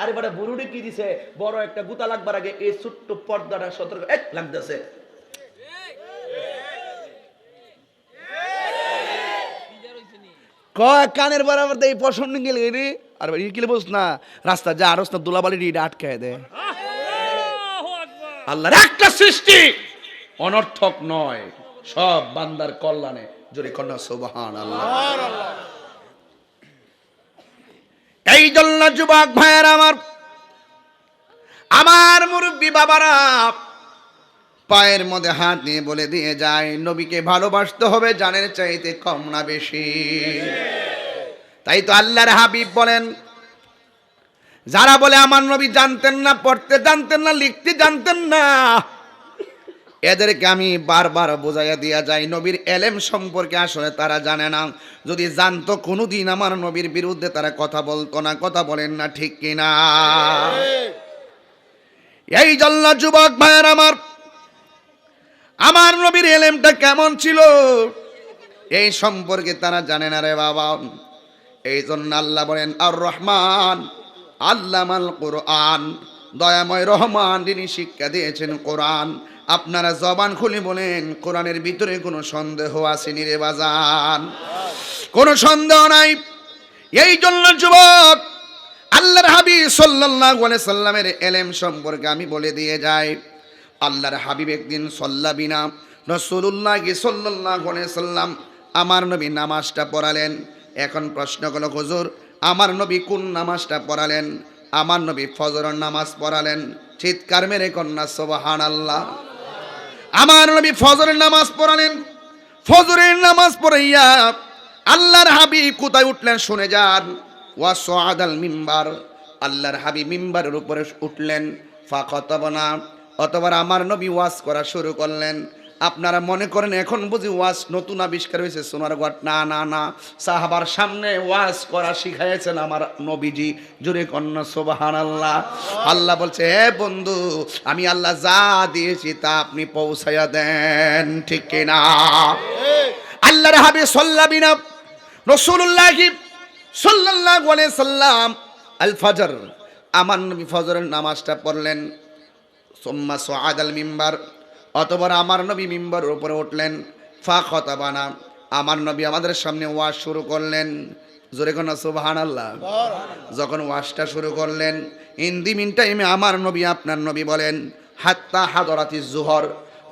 আর এবারে বুড়ুড়ি কি দিছে? বড় একটা গুতা লাগবার আগে এই ছোট্ট পর্দাটা সতর্ক। এক লাগতেছে। কানের বরাবর গেলে? রে আর না। রাস্তা যা আরস না দুলাবালি রিড আটকায় আল্লাহর একটা সৃষ্টি। অনর্থক নয়, সব বান্দার কল্যাণে জোরে কন্যা সুবহান আল্লাহ এই জন্য যুবক ভাইয়ের আমার আমার মুরব্বী বাবারা, পায়ের মধ্যে হাত নিয়ে বলে দিয়ে যায়, নবীকে ভালোবাসতে হবে, জানের চাইতে কম না বেশি। তাই তো আল্লাহর হাবিব বলেন, যারা বলে আমার নবী জানতেন না, পড়তে জানতেন না, লিখতে জানতেন না এদেরকে আমি বারবার বোঝাইয়া দিয়া যাই, নবীর এলেম সম্পর্কে আসলে তারা জানে না। যদি জানতো কোনোদিন আমার নবীর বিরুদ্ধে তারা কথা বলতো না, কথা বলেন না ঠিক কিনা? এই জন্য যুবক ভাইয়ের আমার আমার নবীর এলেমটা কেমন ছিল? এই সম্পর্কে তারা জানে না রে বাবা। এই জন্য আল্লাহ বলেন আর রহমান আল্লাহ আল্লামাল কোরআন, দয়াময় রহমান, যিনি শিক্ষা দিয়েছেন কোরআন আপনারা জবান খুলে বলেন, কোরআনের ভিতরে কোনো সন্দেহ আসেনি রে বাজান। কোনো সন্দেহ নাই। এই জন্য যুবক, আল্লাহর হাবিব সাল্লাল্লাহু আলাইহি সাল্লামের এলেম সম্পর্কে আমি বলে দিয়ে যাই। আল্লাহর হাবিব একদিন সল্লাবিনা রসুল্লাহ সাল্লাল্লাহু আলাইহি সাল্লাম আমার নবী নামাজটা পড়ালেন। এখন প্রশ্ন হলো হুজুর, আমার নবী কোন নামাজটা পড়ালেন? আমার নবী ফজরের নামাজ পড়ালেন। চিৎকার মেরে কন্যা সুবহান আল্লাহ আমার নবী ফজরের নামাজ পড়ালেন। ফজরের নামাজ পড়াইয়া আল্লাহর হাবিব কোথায় উঠলেন শুনে যান। ওয়া সোয়াদাল মিম্বার। আল্লাহর হাবিব মিম্বারের উপরে উঠলেন। ফাঁকতবনা অতবার আমার নবী ওয়াজ করা শুরু করলেন। আপনারা মনে করেন এখন বুঝি ওয়াজ নতুন আবিষ্কার হয়েছে, সোনার গট না না না, সাহাবার সামনে ওয়াজ করা শিখাইছেন আমার নবীজি। জুড়ে কন্যা সোবাহান আল্লাহ আল্লাহ বলছে, হে বন্ধু, আমি আল্লাহ যা দিয়েছি তা আপনি পৌঁছাইয়া দেন। ঠিক কিনা? আল্লাহর হাবি সল্লাবিনা রসুল্লাহ আলাইহি সাল্লাম আল ফজর আমার নবী ফজরের নামাজটা পড়লেন। সোম্মা সোয়াদ আল মিম্বার অতবার আমার নবী মিম্বরের উপরে উঠলেন। ফা খতাবানা, আমার নবী আমাদের সামনে ওয়াশ শুরু করলেন। জোরে কোন সুবাহান আল্লাহ যখন ওয়াশটা শুরু করলেন হিন্দি মিন টাইমে আমার নবী, আপনার নবী বলেন, হাত্তা হাদরাতি জুহর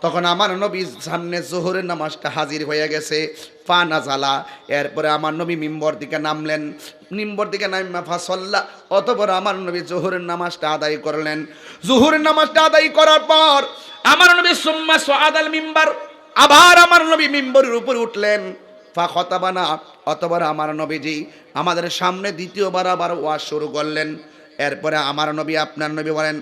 তখন আমার নবীর সামনে জোহরের নামাজটা হাজির হয়ে গেছে পা নাজালা। এরপরে আমার নবী মিম্বর দিকে নামলেন। মিম্বর দিকে নামা ফাসল্লা, অতপর আমার নবী জোহরের নামাজটা আদায় করলেন। জোহরের নামাজটা আদায় করার পর আমার নবী সুম্মা সোয়াদাল মিম্বার আবার আমার নবী মিম্বরের উপর উঠলেন। ফা খতাবানা অতবার আমার নবীজি আমাদের সামনে দ্বিতীয়বার আবার ওয়াজ শুরু করলেন। এরপরে আমার নবী, আপনার নবী বলেন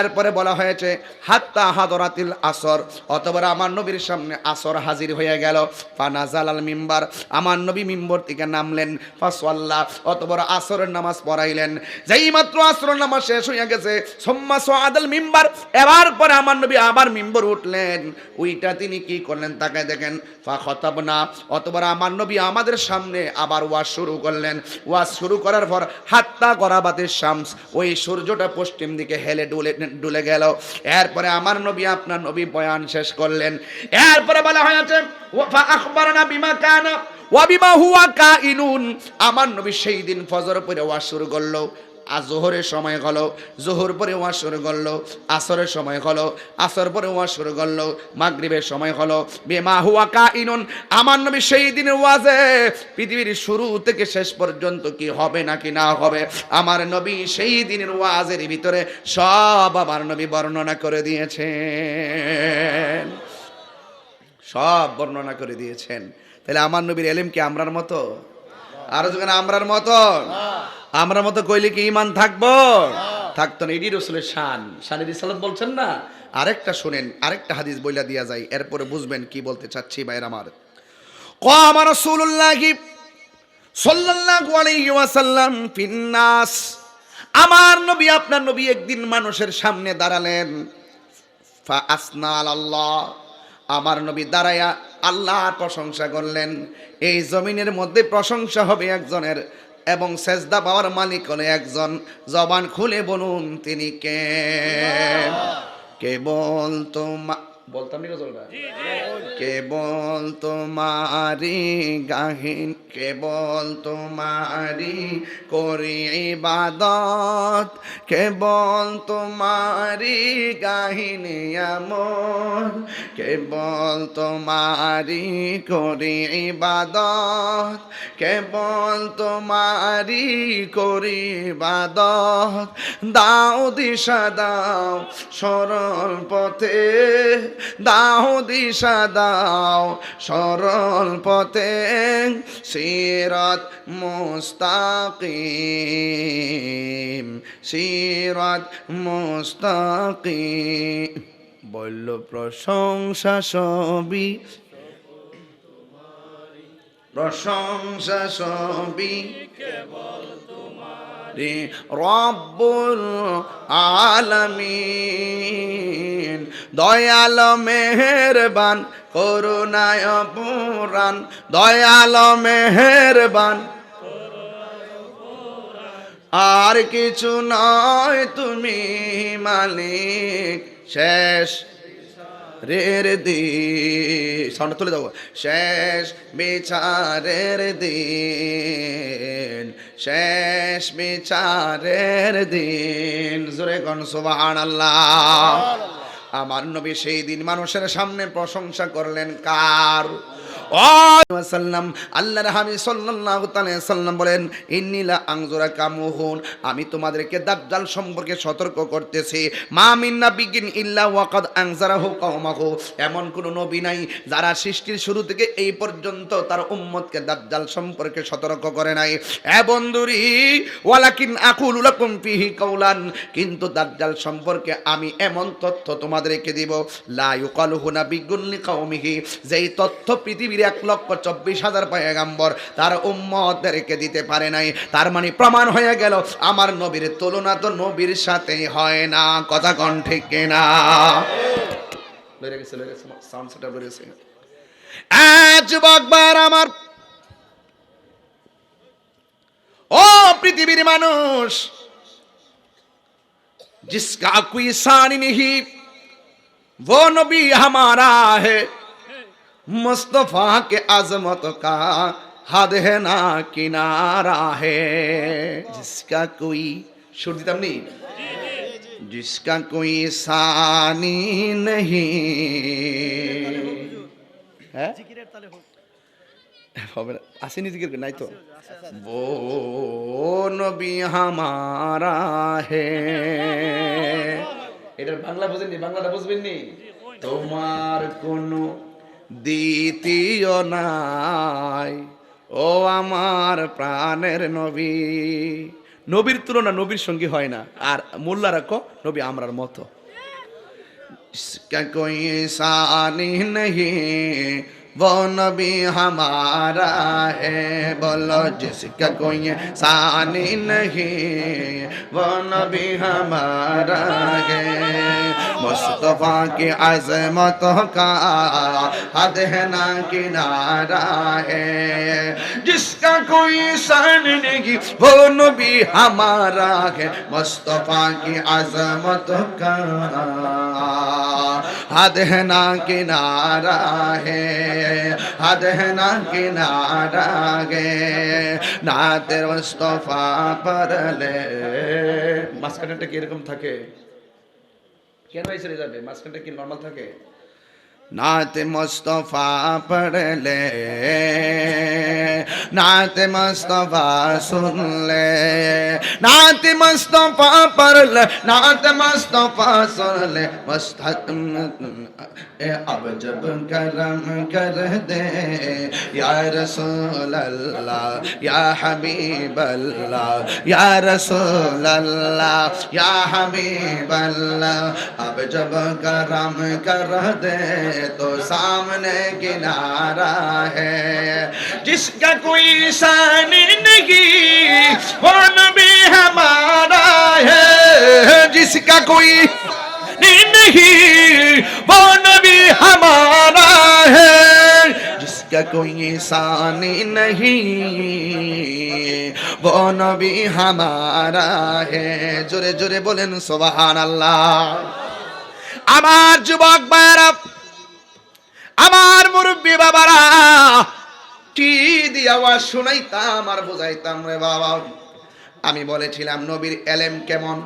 এরপরে বলা হয়েছে, হাত্তা হাদরাতিল আসর অতবার আমার নবীর সামনে আসর হাজির হয়ে গেল। ফানাজাল আল মিম্বার, আমার নবী মিম্বর থেকে নামলেন। ফাসওয়াল্লাহ অতবার আসরের নামাজ পড়াইলেন। যেই মাত্র আসরের নামাজ শেষ হয়ে গেছে, সোম্মা সোয়াদাল মিম্বার, এবার পরে আমার নবী আবার মিম্বর উঠলেন। ওইটা তিনি কি করলেন তাকে দেখেন। ফা খতাবনা অতবার আমার নবী আমাদের সামনে আবার ওয়াজ শুরু করলেন। ওয়াজ শুরু করার পর হাত্তা করাবাতের শামস, ওই সূর্যটা পশ্চিম দিকে হেলে ডুলে ডুলে গেল। এরপরে আমার নবী, আপনার নবী বয়ান শেষ করলেন। এরপরে বলা হয়েছে, ওয়া আখবারনা বিমা কানা ওয়াবিমা হুয়া আমার নবী সেই দিন ফজর পরে ওয়াজ শুরু করল। আর জোহরের সময় হলো জোহর পরে ওয়াজ শুরু করল আসরের সময় হলো আসর পরে ওয়াজ শুরু করল মাগরিবের সময় হলো বেমা হুয়া কা আমার নবী সেই দিনের ওয়াজে পৃথিবীর শুরু থেকে শেষ পর্যন্ত কি হবে নাকি না হবে, আমার নবী সেই দিনের ওয়াজের ভিতরে সব আমার নবী বর্ণনা করে দিয়েছেন। সব বর্ণনা করে দিয়েছেন। তাহলে আমার নবীর এলিম কি আমরার মতো? আরও যখন আমরার মতো আমরা মতো কইলে কি ইমান থাকব? থাকতো না এডি রসুলের শান। শানের ইসালাত বলছেন না? আরেকটা শুনেন, আরেকটা হাদিস বইলা দিয়া যায়, এরপরে বুঝবেন কি বলতে চাচ্ছি ভাইয়ের আমার। কম রাসূলুল্লাহ সাল্লাল্লাহু আলাইহি ওয়াসাল্লাম ফিন্নাস, আমার নবী আপনার নবী একদিন মানুষের সামনে দাঁড়ালেন। ফা আসনা আল্লাহ আমার নবী দাঁড়ায়া আল্লাহর প্রশংসা করলেন। এই জমিনের মধ্যে প্রশংসা হবে একজনের এবং সেজদা পাওয়ার মালিক হলে একজন জবান খুলে বলুন তিনি কে? কেবল তোমা বলতাম নি গজলটা? কেবল তোমারি গাহিন কেবল তোমারি করি ইবাদত কেবল তোমারি গাহিনী আমর কেবল তোমারি করি ইবাদত কেবল তোমারি করি ইবাদত। দাও দিশা দাও সরল পথে দাও দিশা, দাও সরল পথে সিরত মুস্তাকিম সিরত মুস্তাকিম। বলল, প্রশংসা সবই প্রশংসা সবই রে রব্বুল আলামিন, দয়াল মেহেরবান, করুণায় পুরাণ, দয়াল মেহেরবান, আর কিছু নয় তুমি মালিক, শেষ রের দি সাউন্ড তুলে দাও। শেষ বিচারের দিন। শেষ বিচারের দিন। জোরে কন সুবাহান আল্লাহ আমার নবী সেই দিন মানুষের সামনে প্রশংসা করলেন। কার? সাল্লাল্লাহু সাল্লাম বলেন আমি তোমাদেরকে দাজ্জাল সম্পর্কে সতর্ক করতেছি। মিন এমন কোন নবী নাই যারা সৃষ্টির শুরু থেকে এই পর্যন্ত তার উম্মতকে দাজ্জাল সম্পর্কে সতর্ক করে নাই। বন্ধুরি, ওয়ালাকিন কিন্তু দাজ্জাল সম্পর্কে আমি এমন তথ্য তোমাদেরকে দিব, লা ইউকালুহু নাবিয়্যুন লিকাউমিহি যেই তথ্য পৃথিবীর এক লক্ষ চব্বিশ হাজার পয়গাম্বর তার উম্মতদেরকে দিতে পারে নাই তার মানে প্রমাণ হয়ে গেল আমার নবীর তুলনা তো নবীর সাথে হয় না কথা কন ঠিক না লড়ে গেছে লড়ে গেছে সাউন্ড সেটআপ লড়ে গেছে আজ যুবকবার আমার ও পৃথিবীর মানুষ जिसका कोई शान नहीं वो नबी हमारा है मुस्तफा के अजमत का हद है ना किनारा है जिसका कोई सुर दिताम नी जिसका कोई सानी नहीं হ্যাঁ হবে না আসেনি জিকির নাই তো वो নবী হামারা হে এটার বাংলা বুঝেননি বাংলাটা বুঝবেন নি তোমার কোনো দ্বিতীয় নাই ও আমার প্রাণের নবী নবীর তুলনা নবীর সঙ্গী হয় না আর মোল্লা রাখো নবী আমরার মতো इसका कोई सानी नहीं वो नबी हमारा है बोलो जिसका कोई सानी नहीं वो नबी हमारा है مصطفیٰ کی عظمت کا حد ہے نا کنارہ ہے۔ جس کا کوئی سن نہیں، وہ نبی ہمارا ہے۔ مصطفیٰ کی عظمت کا حد ہے نا کنارہ ہے۔ حد ہے نا کنارہ ہے۔ نعت مصطفیٰ پر لے۔ মাঝখানে کی رکم تھکے۔ কেন এই রেজাল্ট মাঝখানটা কি নর্মাল থাকে? نات مصطفیٰ پڑھ لے نات مصطفیٰ سن لے۔ نات مصطفیٰ پڑھ لے نات مصطفیٰ سن لے۔ مستحکم اب جب کرم کر دے، یا رسول اللہ، یا حبیب اللہ، یا رسول اللہ، یا حبیب اللہ۔ اب جب کرم کر دے تو سامنے کنارہ ہے۔ جس کا کوئی ثانی نہیں، وہ نبی ہمارا ہے۔ جس کا کوئی نہیں، وہ نبی ہمارا ہے۔ جس کا کوئی سانی نہیں، وہ نبی ہمارا ہے۔ جرے جرے بولن، سبحان اللہ۔ আমার যুবক ভাইরা বাবারা। টি দিয়ে শুনাইতাম আর বুঝাইতাম রে বাবা। আমি বলেছিলাম, নবীর এলেম কেমন?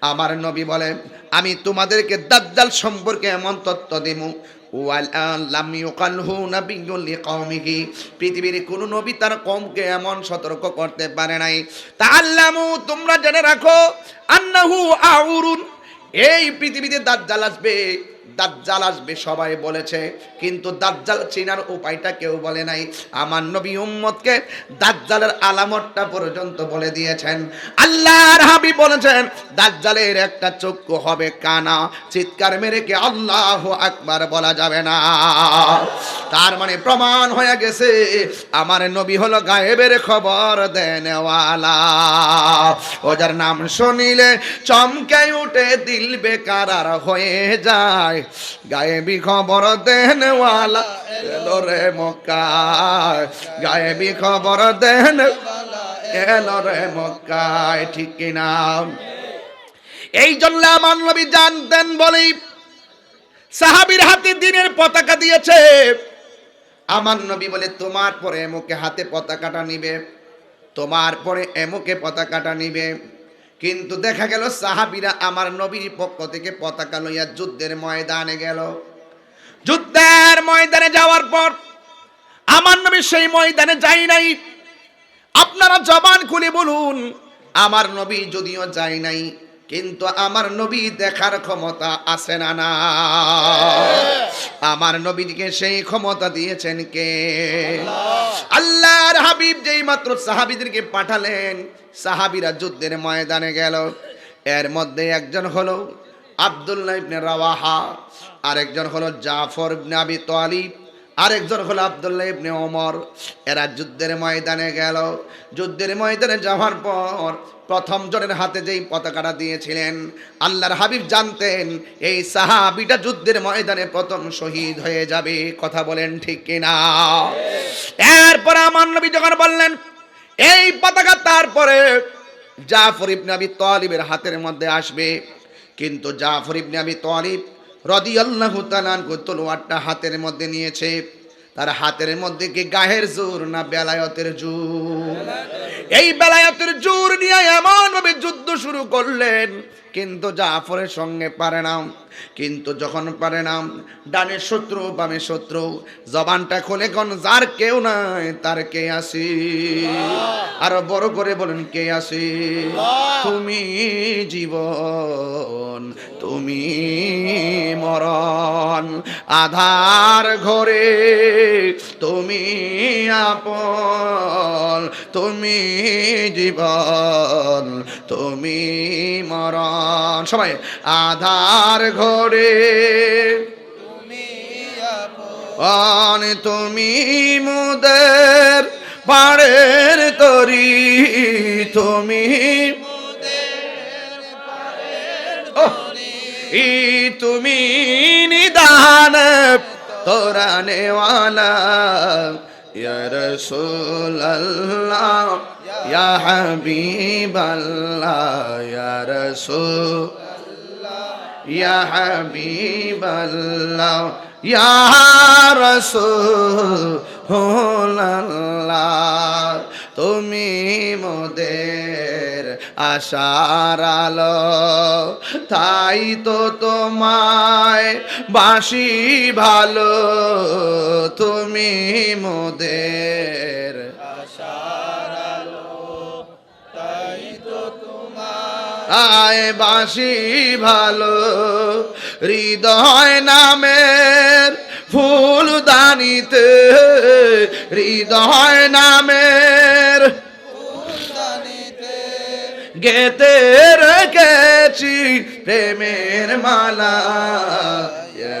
আমার নবী বলে, আমি তোমাদেরকে দাজ্জাল সম্পর্কে এমন তত্ত্ব লিকাওমিহি। পৃথিবীর কোন নবী তার কওমকে এমন সতর্ক করতে পারে নাই। তাআল্লামু, তোমরা জেনে রাখো, আন্নাহু আউরুন। এই পৃথিবীতে দাজ্জাল আসবে। দাজ্জাল আসবে, সবাই বলেছে। কিন্তু দাজ্জাল চেনার উপায়টা কেউ বলে নাই। আমার নবী উম্মতকে দাজ্জালের আলামতটা পর্যন্ত বলে দিয়েছেন। আল্লাহর হাবিব বলেছেন, দাজ্জালের একটা চক্ষু হবে কানা, চিৎকার মেরে কে আল্লাহ আকবার বলা যাবে না। তার মানে প্রমাণ হয়ে গেছে, আমার নবী হলো গায়েবের খবর দেনওয়ালা। ও যার নাম শুনিলে চমকে উঠে দিল বেকার হয়ে যায়। গায়েবী খবর দেনওয়ালা এলো রে মক্কায়। গায়েবী খবর দেন এলো রে মক্কায়, ঠিক কিনা? এই জন্য আমার নবী জানতেন বলেই সাহাবীর হাতে দিনের পতাকা দিয়েছে। আমার নবী বলে, তোমার পরে এমুকে হাতে পতাকাটা নিবে, তোমার পরে এমুকে পতাকাটা নিবে। কিন্তু দেখা গেল সাহাবিরা আমার নবীর পক্ষ থেকে পতাকা লইয়া যুদ্ধের ময়দানে গেল। যুদ্ধের ময়দানে যাওয়ার পর আমার নবী সেই ময়দানে যাই নাই। আপনারা জবান খুলে বলুন, আমার নবী যদিও যায় নাই। কিন্তু আমার নবী দেখার ক্ষমতা আছে না না। আমার নবীকে সেই ক্ষমতা দিয়েছেন কে? আল্লাহর হাবিব যেই মাত্র সাহাবীদেরকে পাঠালেন সাহাবিরা যুদ্ধের ময়দানে গেল। এর মধ্যে একজন হলো আব্দুল্লাহ ইবনে রাওয়াহা আরেকজন হলো জাফর ইবনে আবি তালিব আরেকজন হলো আব্দুল্লাহ ইবনে ওমর। এরা যুদ্ধের ময়দানে গেল। যুদ্ধের ময়দানে যাওয়ার পর প্রথম জনের হাতে যেই পতাকাটা দিয়েছিলেন, আল্লাহর হাবিব জানতেন, এই সাহাবিটা যুদ্ধের ময়দানে প্রথম শহীদ হয়ে যাবে। কথা বলেন ঠিক কিনা? এরপর আমার নবী যখন বললেন, এই পতাকা তারপরে জাফর ইবনে আবি তালিবের হাতের মধ্যে আসবে। কিন্তু জাফর ইবনে আবি তালিব রাদিয়াল্লাহু তাআলা তলোয়ারটা হাতের মধ্যে নিয়েছে। তার হাতের মধ্যে কি গায়ের জোর না বেলায়তের জোর? এই বেলায়তের জোর নিয়ে এমন ভাবে যুদ্ধ শুরু করলেন, কিন্তু জাফরের সঙ্গে পারে না। কিন্তু যখন পারে না, ডানে শত্রু, বামে শত্রু, জবানটা খুলে কোন যার কেউ নাই, তার কে আসি? আরও বড় করে বলেন, কে আসি? তুমি জীবন, তুমি মরণ, আধার ঘরে তুমি আপন, তুমি জীবন, তুমি মরণ। সবাই, আধার ঘরে অন তুমি মুদের পাড়ের তরি তুমি ই তুমি নিদান তোরা নেওয়ালা। ইয়া হাবিবাল্লাহ ইয়া রাসূল ইয়া হাবিবাল্লাহ, ইয়া রাসূলুল্লাহ, তুমি মোদের আশার আলো, তাই তো তোমায় বাসি ভালো, তুমি মোদের আয় বাসি ভালো? হৃদয় নামের ফুল দানিতে হৃদয় নামের গেতে রেখেছি প্রেমের মালা। ইয়া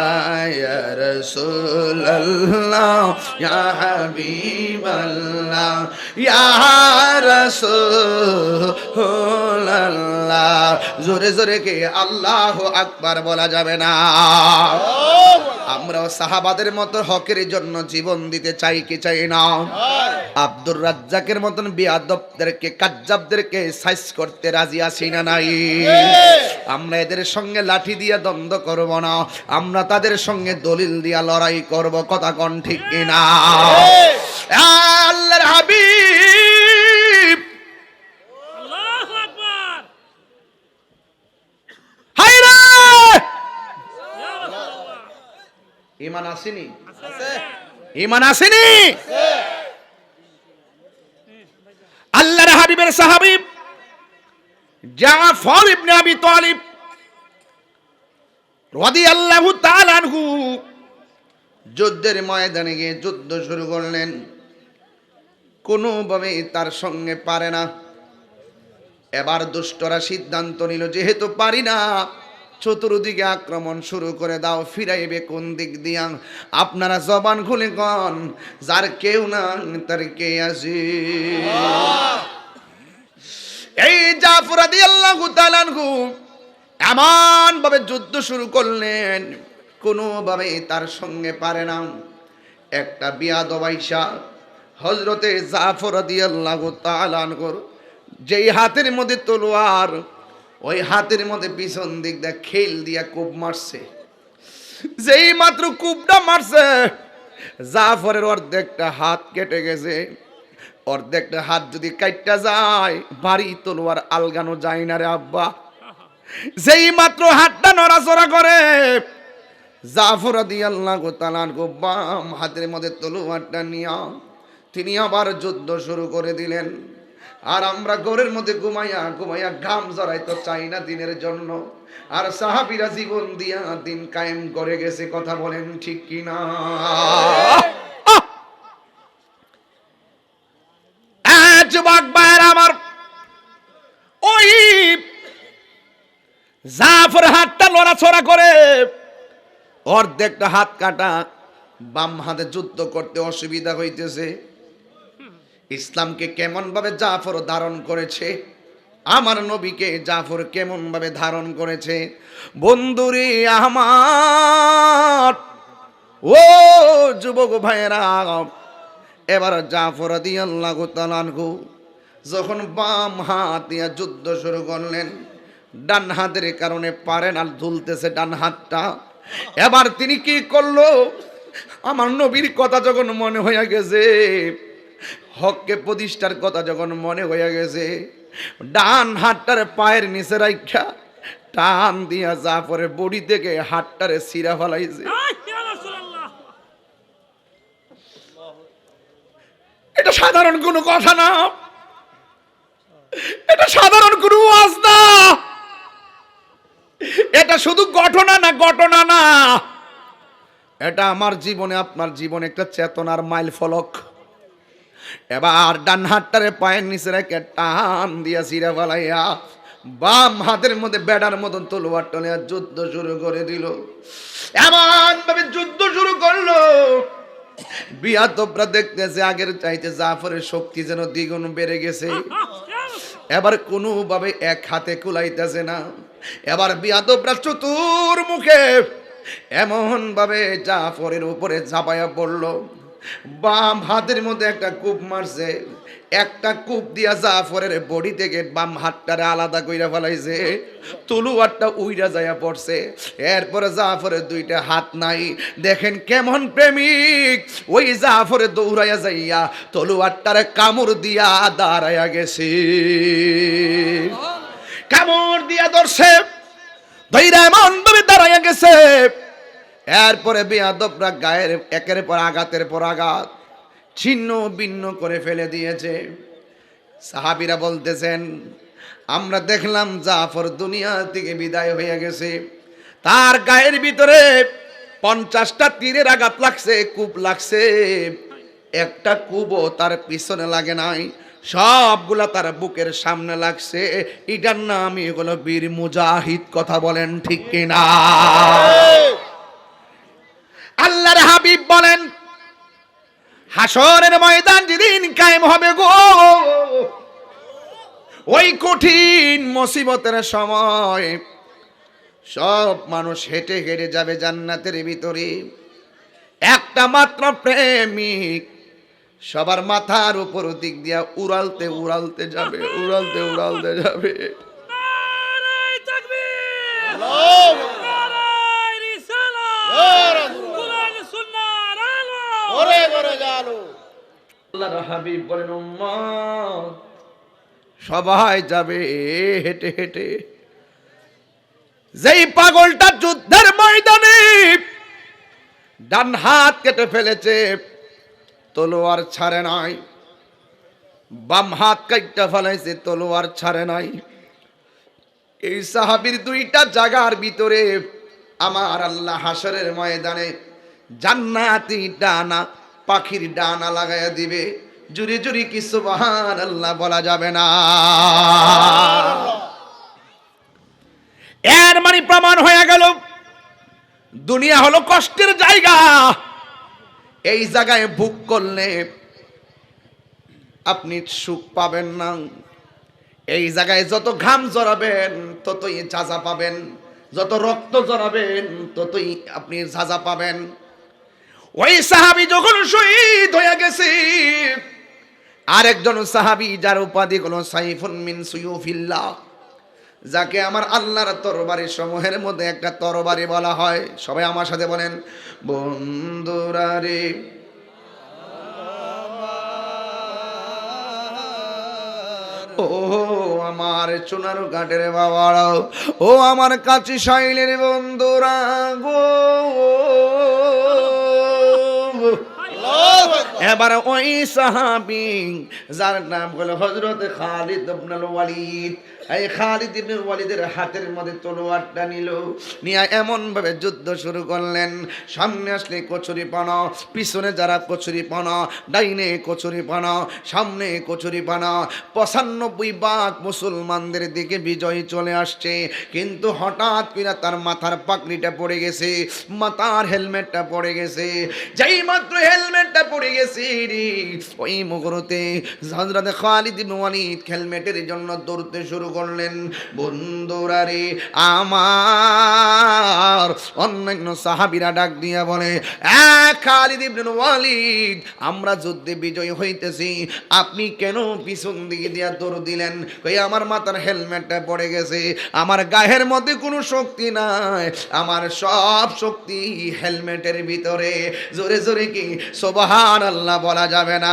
বলো ইয়া রাসূল আল্লাহ ya রাসূলুল্লাহ, ইয়া হাবিবাল্লাহ, ইয়া রাসূলুল্লাহ। জোরে জোরে কে আল্লাহ আকবার বলা যাবে না। আমরাও সাহাবাদের মতো হকের জন্য জীবন দিতে চাই কি চাই না? আব্দুর রাজ্জাকের মতন বিয়াদবদেরকে কাজ্জাবদেরকে সাইজ করতে রাজি আছি না নাই? আমরা এদের সঙ্গে লাঠি দিয়ে দ্বন্দ্ব করব না। আমরা তাদের সঙ্গে দলিল দিয়া লড়াই করব কথা কন ঠিক কিনা? আল্লাহর হাবিব ইমান আসেনি? ইমান আসেনি? আল্লাহর হাবিবের সাহাবিব জাফর ইবনে আবি তালিব রাদিয়াল্লাহু তাআলা আনহু যুদ্ধের ময়দানে গিয়ে যুদ্ধ শুরু করলেন। কোনোভাবে তার সঙ্গে পারে না। এবার দুষ্টরা সিদ্ধান্ত নিল যেহেতু পারি না চতুর্দিকে আক্রমণ শুরু করে দাও, ফিরাইবে কোন দিক দিয়া? আপনারা জবান খুলে কন, যার কেউ না তার কে আছে? এই জাফরাদি আল্লাহ তালানহু এমন ভাবে যুদ্ধ শুরু করলেন কোনোভাবে তার সঙ্গে পারে না। একটা বিয়া দবাইশা হজরতে জাফরাদি আল্লাহ তালানহুর যেই হাতের মধ্যে তলোয়ার ওই হাতের মধ্যে পিছন দিক দিয়ে খেল দিয়া কূপ মারছে। যেই মাত্র কূপটা মারছে, জাফরের অর্ধেকটা হাত কেটে গেছে। অর্ধেকটা হাত যদি কাটটা যায়, বাড়ি তলোয়ার আলগানো যায় না রে আব্বা। যেই মাত্র হাতটা নড়াচড়া করে, জাফর আদি আল্লাহ তালান গো বাম হাতের মধ্যে তলোয়ারটা নিয়া তিনি আবার যুদ্ধ শুরু করে দিলেন। আর আমরা ঘরের মধ্যে ঘুমাইয়া ঘুমাইয়া ঘাম জড়াই তো চাই না দিনের জন্য। আর সাহাবিরা জীবন দিয়া দিন কায়েম করে গেছে, কথা বলেন ঠিক কিনা? ভাইয়েরা আমার, ওই হাতটা করে অর্ধেকটা হাত কাটা বাম হাতে যুদ্ধ করতে অসুবিধা হইতেছে। ইসলামকে কেমন ভাবে জাফর ধারণ করেছে? আমার নবীকে জাফর কেমন ভাবে ধারণ করেছে? বন্ধুরে আমার, ও যুবক ভাইয়েরা, এবার জাফর দিয়াল্লাহ তালানহু যখন বাম হাত দিয়া যুদ্ধ শুরু করলেন, ডান হাতের কারণে পারেন আর ঝুলতেছে ডান হাতটা। এবার তিনি কি করল? আমার নবীর কথা যখন মনে হইয়া গেছে হককে প্রতিষ্ঠার কথা যখন মনে হইয়া গেছে ডান হাতটারে পায়ের নিচে রাখা টান দিয়া জাফরের বডি থেকে হাতটারে সিরা ফেলাইছে। এটা সাধারণ কোনো কথা না। এটা সাধারণ কোনো ওয়াজ না। এটা শুধু ঘটনা না ঘটনা না। এটা আমার জীবনে আপনার জীবনে একটা চেতনার মাইল ফলক এবার ডান হাতটারে পায়ের নিচে রেখে টান দিয়া সিরা ফেলাইয়া বাম হাতের মধ্যে বেড়ার মতন তলোয়ার টনে যুদ্ধ শুরু করে দিল। এমন ভাবে যুদ্ধ শুরু করল। বিয়াতবরা দেখতেছে, আগের চাইতে জাফরের শক্তি যেন দ্বিগুণ বেড়ে গেছে। এবার কোনোভাবে এক হাতে কুলাইতেছে না। এবার বিয়াদবরা চতুর মুখে এমন ভাবে জাফরের উপরে ঝাপাইয়া পড়ল। বাম হাতের মধ্যে একটা কূপ মারছে। একটা কূপ দিয়া জাফরের বডি থেকে বাম হাতটারে আলাদা কইরা ফেলাইছে। তলুয়ারটা উইরা যাইয়া পড়ছে। এরপরে জাফরের দুইটা হাত নাই। দেখেন কেমন প্রেমিক। ওই জাফরে দৌড়াইয়া যাইয়া তলুয়ারটারে কামড় দিয়া দাঁড়াইয়া গেছে। কামড় দিয়া ধরছে। ধৈরা এমন ভাবে দাঁড়াইয়া গেছে। এরপরে বেয়াদবরা গায়ের, একের পর আঘাতের পর আঘাত, ছিন্ন ভিন্ন করে ফেলে দিয়েছে। সাহাবিরা বলতেছেন, আমরা দেখলাম জাফর দুনিয়া থেকে বিদায় হয়ে গেছে। তার গায়ের ভিতরে পঞ্চাশটা তীরের আঘাত লাগছে, কূপ লাগছে। একটা কুবও তার পিছনে লাগে নাই, সবগুলা তার বুকের সামনে লাগছে। এটার নাম এগুলো বীর মুজাহিদ, কথা বলেন ঠিক কিনা? আল্লাহর হাবিব বলেন হাসরের ময়দান যেদিন কায়েম হবে গো ওই কঠিন মুসিবতের সময় সব মানুষ হেঁটে হেঁটে যাবে জান্নাতের ভিতরে। একটা মাত্র প্রেমিক সবার মাথার উপর দিক দিয়া উড়ালতে উড়ালতে যাবে উড়ালতে উড়ালতে যাবে। আলো আল্লাহর হাবিব বলেন উম্মত সবাই যাবে হেঁটে হেঁটে। যেই পাগলটা যুদ্ধের ময়দানে ডান হাত কেটে ফেলেছে তলোয়ার ছাড়ে নাই বাম হাত কাইটা ফেলাইছে তলোয়ার ছাড়ে নাই। এই সাহাবির দুইটা জায়গার ভিতরে আমার আল্লাহ হাসরের ময়দানে জান্নাতি ডানা, পাখির ডানা লাগাইয়া দিবে। জুরি জুরি কি সুবহান আল্লাহ বলা যাবে না। এর মানে প্রমাণ হয়ে গেল, দুনিয়া হলো কষ্টের জায়গা। এই জায়গায় ভুক করলে আপনি সুখ পাবেন না। এই জায়গায় যত ঘাম জড়াবেন, ততই যাজা পাবেন। যত রক্ত জড়াবেন, ততই আপনি যাজা পাবেন। ওই সাহাবি যখন শহীদ হয়ে গেছে, আরেকজন সাহাবি যার উপাধি হলো সাইফুন মিন সুয়ুফিল্লাহ, যাকে আমার আল্লাহর তরবারি সমূহের মধ্যে একটা তরবারি বলা হয়। সবাই আমার সাথে বলেন, বন্ধুরা রে। ও আমার ঘাটের বাবারাও ও আমার কাছে শাইলের বন্ধুরা গো। এবার ওই সাহাবি, যার নাম হলো হজরত খালিদ ইবনুল ওয়ালিদ। এই খালিদ ওয়ালিদের হাতের মধ্যে তলোয়ারটা নিল, নিয়ে এমন ভাবে যুদ্ধ শুরু করলেন। সামনে আসলে কচুরি পানা পিছনে যারা কচুরি পানা ডাইনে কচুরি পানা সামনে কচুরি পানা পঁচানব্বই বাঘ মুসলমানদের দিকে বিজয় চলে আসছে। কিন্তু হঠাৎ করে তার মাথার পাকড়িটা পড়ে গেছে, মাথার হেলমেটটা পড়ে গেছে। যেই মাত্র হেলমেটটা পড়ে গেছে ওই মুহূর্তে হযরত খালিদ ইবনে ওয়ালিদ হেলমেটের জন্য দৌড়তে শুরু করলেন। বন্ধুরা রে, আমার অন্যান্য সাহাবীরা ডাক দিয়া বলে, "এ খালিদ ইবনে ওয়ালিদ, আমরা যুদ্ধে বিজয় হইতেছি। আপনি কেন পিছন দিকে দিয়া দৌড় দিলেন? কই, আমার মাথার হেলমেটটা পড়ে গেছে। আমার গায়ের মধ্যে কোনো শক্তি নাই। আমার সব শক্তি হেলমেটের ভিতরে। জোরে জোরে কি? সোবাহান আল্লাহ বলা যাবে না।